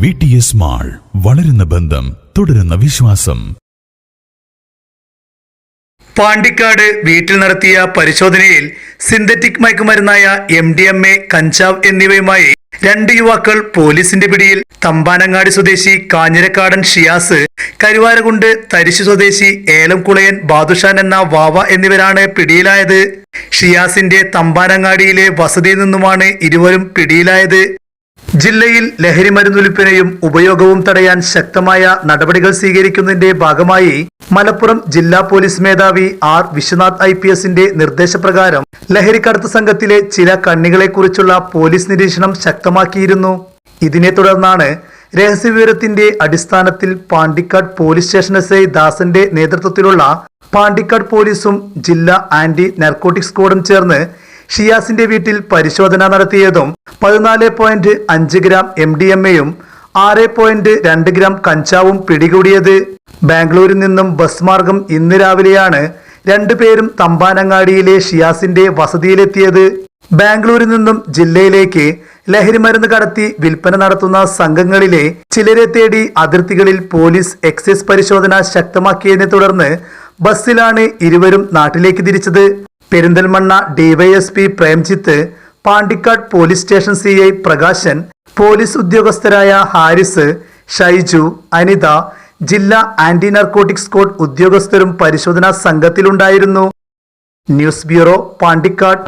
V T S mall വളരുന്ന ബന്ധം തുടരുന്ന വിശ്വാസം. പാണ്ടിക്കാട് വീട്ടിൽ നടത്തിയ പരിശോധനയിൽ സിന്തറ്റിക് മയക്കുമരുന്നായ എം ഡി എം എ കഞ്ചാവ് എന്നിവയുമായി രണ്ട് യുവാക്കൾ പോലീസിന്റെ പിടിയിൽ തമ്പാനങ്ങാടി സ്വദേശി കാഞ്ഞിരക്കാടൻ ഷിയാസ് കരുവാരകുണ്ട് തരിശു സ്വദേശി ഏലംകുളയൻ ബാദുഷാൻ എന്ന വാവ എന്നിവരാണ് പിടിയിലായത്. ഷിയാസിന്റെ തമ്പാനങ്ങാടിയിലെ വസതിയിൽ നിന്നുമാണ് ഇരുവരും പിടിയിലായത്. ജില്ലയിൽ ലഹരി മരുന്ന് വിൽപ്പനയും ഉപയോഗവും തടയാൻ ശക്തമായ നടപടികൾ സ്വീകരിക്കുന്നതിന്റെ ഭാഗമായി മലപ്പുറം ജില്ലാ പോലീസ് മേധാവി ആർ. വിശ്വനാഥ് ഐ. പി. എസിന്റെ നിർദ്ദേശപ്രകാരം ലഹരിക്കടത്ത് സംഘത്തിലെ ചില കണ്ണികളെക്കുറിച്ചുള്ള പോലീസ് നിരീക്ഷണം ശക്തമാക്കിയിരുന്നു. ഇതിനെ തുടർന്നാണ് രഹസ്യവിവരത്തിന്റെ അടിസ്ഥാനത്തിൽ Pandikkad police station S I ദാസന്റെ നേതൃത്വത്തിലുള്ള പാണ്ടിക്കാട് പോലീസും ജില്ലാ ആന്റി നർക്കോട്ടിക് സ്ക്വാഡും ചേർന്ന് ഷിയാസിന്റെ വീട്ടിൽ പരിശോധന നടത്തിയതും പതിനാല് പോയിന്റ് അഞ്ച് ഗ്രാം എം ഡി എം എയും ആറ് പോയിന്റ് രണ്ട് ഗ്രാം കഞ്ചാവും പിടികൂടിയത്. ബാംഗ്ലൂരിൽ നിന്നും ബസ് മാർഗം ഇന്ന് രാവിലെയാണ് രണ്ടുപേരും തമ്പാനങ്ങാടിയിലെ ഷിയാസിന്റെ വസതിയിലെത്തിയത്. ബാംഗ്ലൂരിൽ നിന്നും ജില്ലയിലേക്ക് ലഹരിമരുന്ന് കടത്തി വിൽപ്പന നടത്തുന്ന സംഘങ്ങളിലെ ചിലരെ തേടി അതിർത്തികളിൽ പോലീസ് എക്സൈസ് പരിശോധന ശക്തമാക്കിയതിനെ തുടർന്ന് ബസ്സിലാണ് ഇരുവരും നാട്ടിലേക്ക് തിരിച്ചത്. Perinthalmanna DYSP Premjith Pandikkad police station C I Prakashan police ഉദ്യോഗസ്ഥരായ Haris Shaiju Anitha ജില്ലാ ആന്റി നർക്കോട്ടിക് സ്ക്വാഡ് ഉദ്യോഗസ്ഥരും പരിശോധനാ സംഘത്തിലുണ്ടായിരുന്നു. News bureau Pandikkad.